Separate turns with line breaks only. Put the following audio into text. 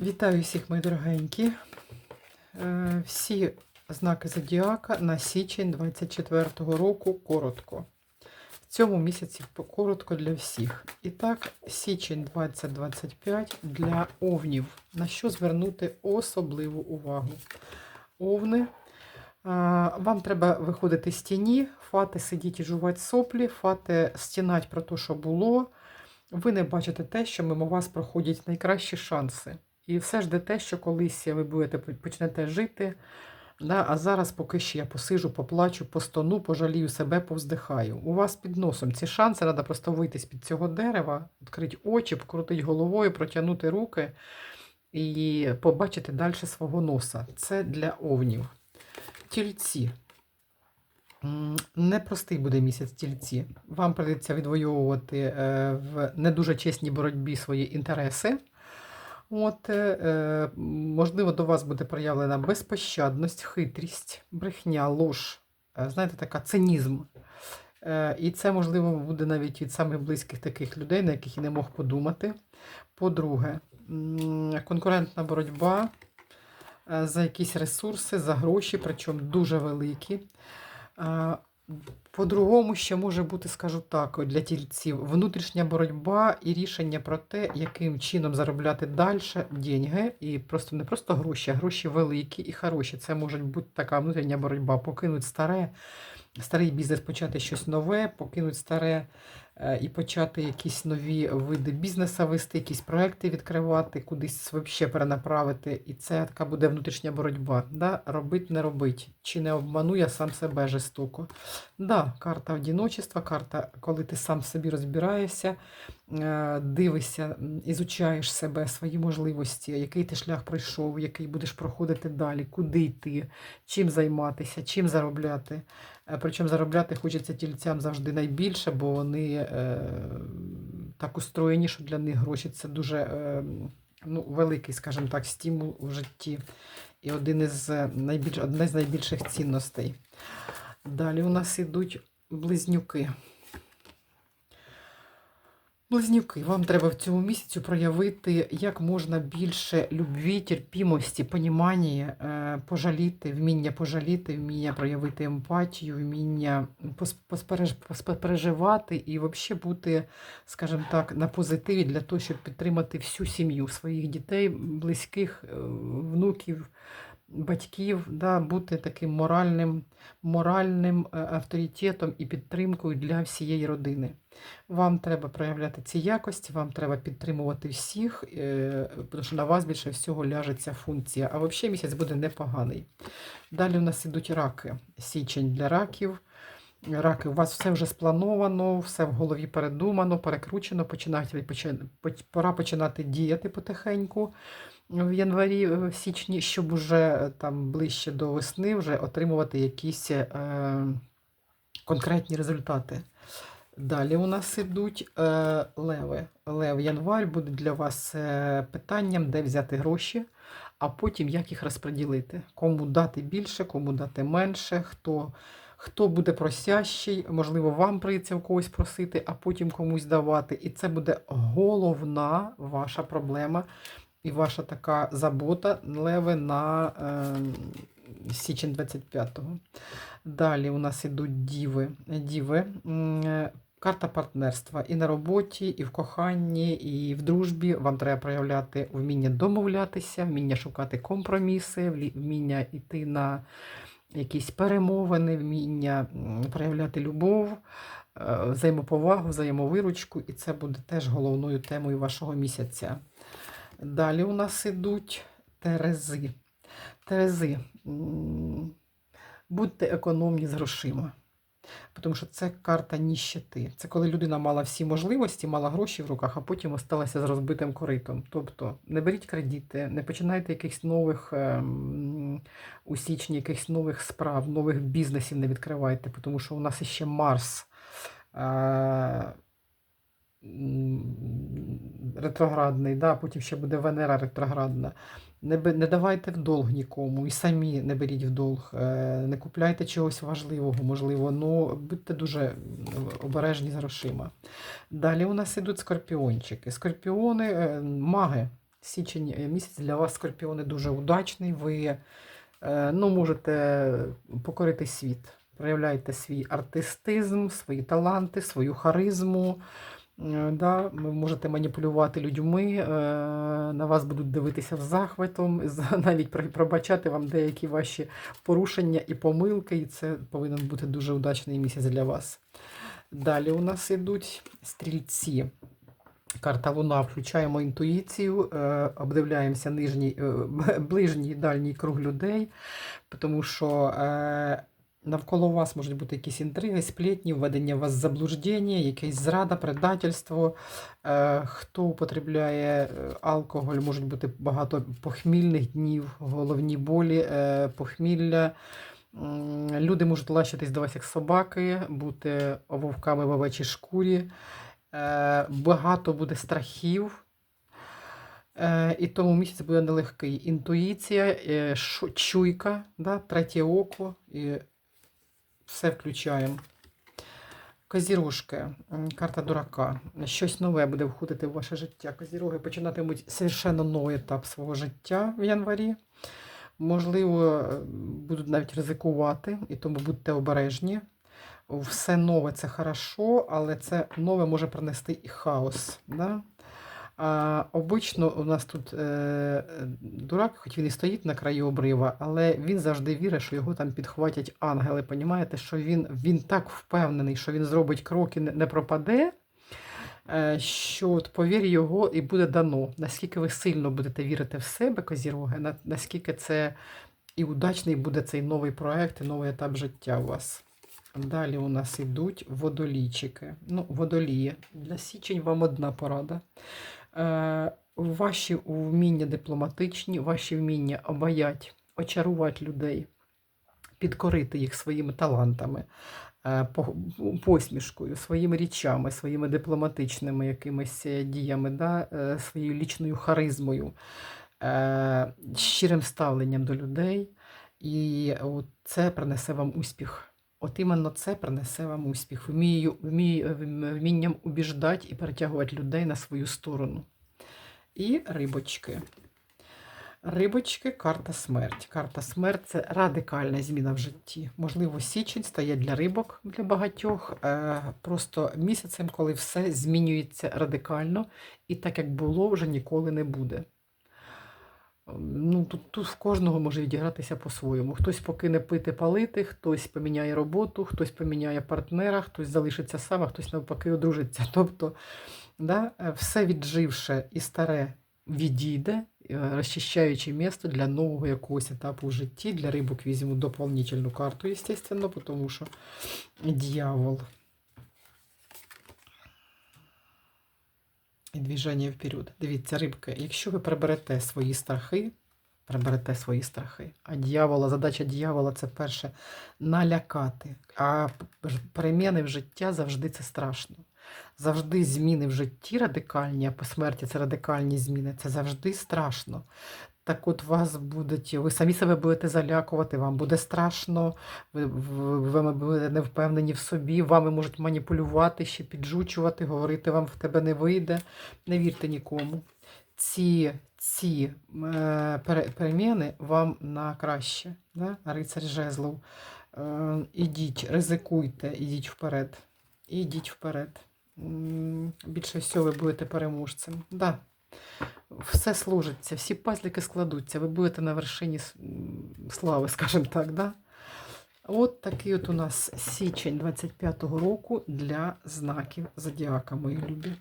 Вітаю всіх, мої дорогенькі. Е, Всі знаки зодіака на січень 24-го року коротко. В цьому місяці коротко для всіх. І так, січень 2025 для овнів. На що звернути особливу увагу? Овни. Вам треба виходити з тіні, фати сидіть і жувати соплі, фати стінать про те, що було. Ви не бачите те, що мимо вас проходять найкращі шанси. І все ж де те, що колись ви будете почнете жити. Да, а зараз, поки ще я посижу, поплачу, постону, пожалію себе, повздихаю. У вас під носом ці шанси, треба просто вийти з-під цього дерева, відкрити очі, покрутити головою, протягнути руки і побачити далі свого носа. Це для овнів. Тільці. Непростий буде місяць тільці. Вам прийдеться відвоювати е, в не дуже чесній боротьбі свої інтереси. От, е, е, можливо, до вас буде проявлена безпощадність, хитрість, брехня, лож, е, знаєте, така цинізм. Е, і це, можливо, буде навіть від самих близьких таких людей, на яких і не мог подумати. По-друге, конкурентна боротьба е, за якісь ресурси, за гроші, причому дуже великі. По-другому, ще може бути, скажу так, для тільців, внутрішня боротьба і рішення про те, яким чином заробляти далі деньги, і просто не просто гроші, а гроші великі і хороші. Це може бути така внутрішня боротьба, покинути старе, старий бізнес, почати щось нове, покинути старе і почати якісь нові види бізнесу вести, якісь проекти відкривати, кудись взагалі перенаправити. І це така буде внутрішня боротьба. Да? Робить, не робить. Чи не обману я сам себе жорстоко. Да, карта одіночества, карта, коли ти сам собі розбираєшся, е, дивишся, м, ізучаєш себе, свої можливості, який ти шлях пройшов, який будеш проходити далі, куди йти, чим займатися, чим заробляти. Е, Причому заробляти хочеться тільцям завжди найбільше, бо вони е, так устроєні, що для них гроші це дуже е, ну, великий, скажімо так, стимул у житті. І один із е, найбільш, одне з найбільших цінностей. Далі у нас ідуть близнюки. Близнюки, вам треба в цьому місяці проявити як можна більше любві, терпімості, понімання, е, пожаліти, вміння пожаліти, вміння проявити емпатію, вміння поспереживати і взагалі бути, скажімо так, на позитиві для того, щоб підтримати всю сім'ю своїх дітей, близьких, е, внуків, батьків, да, бути таким моральним, моральним е, авторитетом і підтримкою для всієї родини. Вам треба проявляти ці якості, вам треба підтримувати всіх, е, тому що на вас більше всього ляже ця функція. А взагалі місяць буде непоганий. Далі у нас ідуть раки. Січень для раків. Раки, у вас все вже сплановано, все в голові передумано, перекручено, починаєте, почи- пора починати діяти потихеньку в январі, в січні, щоб уже е, там ближче до весни вже отримувати якісь е, конкретні результати. Далі у нас ідуть е, леви. Лев январь буде для вас е, питанням, де взяти гроші, а потім як їх розподілити. Кому дати більше, кому дати менше, хто, хто буде просящий, можливо, вам прийдеться в когось просити, а потім комусь давати. І це буде головна ваша проблема і ваша така забота леви на е, січень 25-го. Далі у нас ідуть діви. Діви. Карта партнерства і на роботі, і в коханні, і в дружбі. Вам треба проявляти вміння домовлятися, вміння шукати компроміси, вміння йти на якісь перемовини, вміння проявляти любов, е, взаємоповагу, взаємовиручку, і це буде теж головною темою вашого місяця. Далі у нас ідуть терези. Терези. Будьте економні з грошима. Тому що це карта ніщити. Це коли людина мала всі можливості, мала гроші в руках, а потім осталася з розбитим коритом. Тобто не беріть кредити, не починайте якихось нових ем, у січні, якихось нових справ, нових бізнесів не відкривайте, тому що у нас іще Марс. Е, ретроградний, да, потім ще буде Венера ретроградна. Не, не давайте в долг нікому і самі не беріть в долг, е, не купляйте чогось важливого, можливо, ну будьте дуже обережні з грошима. Далі у нас ідуть скорпіончики. Скорпіони, е, маги. Січень е, місяць для вас, скорпіони, дуже удачний. Ви ну, можете покорити світ. Проявляйте свій артистизм, свої таланти, свою харизму. Е, Да, ви можете маніпулювати людьми, е, на вас будуть дивитися з захватом, навіть пробачати вам деякі ваші порушення і помилки, і це повинен бути дуже удачний місяць для вас. Далі у нас йдуть стрільці. Карта Луна. Включаємо інтуїцію, е, обдивляємося нижній, ближній і дальній круг людей, тому що навколо вас можуть бути якісь інтриги, сплетні, введення вас в заблуждення, якесь зрада, предательство. Е, хто употребляє е, алкоголь, можуть бути багато похмільних днів, головні болі, е, похмілля. Люди можуть лащитись до вас як собаки, бути вовками в овечій шкурі. Багато буде страхів. І тому місяць буде нелегкий. Інтуїція, чуйка, да, третє око і все включаємо. Козірожки, карта дурака. Щось нове буде входити в ваше життя. Козіроги починатимуть совершенно новий етап свого життя в январі. Можливо, будуть навіть ризикувати, і тому будьте обережні. Все нове це хорошо, але це нове може принести і хаос. Да? А, обично у нас тут е, дурак, хоч він і стоїть на краю обрива, але він завжди вірить, що його там підхватять ангели. Понімаєте, що він, він так впевнений, що він зробить кроки, не, не пропаде, е, що от повір його і буде дано. Наскільки ви сильно будете вірити в себе, козіроги, на, наскільки це і удачний буде цей новий проект, і новий етап життя у вас. Далі у нас йдуть водолійчики. Ну, водолії. Для січень вам одна порада. Е, ваші вміння дипломатичні, ваші вміння обаять, очарувати людей, підкорити їх своїми талантами, е, посмішкою, своїми річами, своїми дипломатичними якимись діями, да, е, своєю лічною харизмою, щирим ставленням до людей. І це принесе вам успіх. От іменно це принесе вам успіх. Вмію, вмію, вмінням убіждати і перетягувати людей на свою сторону. І рибочки. Рибочки карта смерть. Карта смерть це радикальна зміна в житті. Можливо, січень стає для рибок для багатьох. Е, просто місяцем, коли все змінюється радикально, і так як було, вже ніколи не буде. Ну, тут, тут в кожного може відігратися по-своєму. Хтось покине пити, палити, хтось поміняє роботу, хтось поміняє партнера, хтось залишиться сам, а хтось навпаки одружиться. Тобто, да, е, все відживше і старе відійде, е, розчищаючи місто для нового якогось етапу в житті. Для рибок візьму доповнительну карту, естественно, тому що дьявол. І движення вперед. Дивіться, рибки, якщо ви приберете свої страхи, приберете свої страхи. А дьявола, задача дьявола це перше налякати. А переміни в життя завжди це страшно. Завжди зміни в житті радикальні, а по смерті це радикальні зміни. Це завжди страшно. Так от вас будуть, ви самі себе будете залякувати, вам буде страшно, ви, ви, ви будете невпевнені в собі, вами можуть маніпулювати, ще піджучувати, говорити вам в тебе не вийде. Не вірте нікому. Ці, ці е, переміни вам на краще. Да? Рицар жезлов. Е, ідіть, ризикуйте, ідіть вперед. Ідіть вперед. Більше всього ви будете переможцем. Да. Все сложиться, всі пазлики складуться, ви будете на вершині слави, скажімо так. Да? От такий от у нас січень 25-го року для знаків Зодіака, мої любі.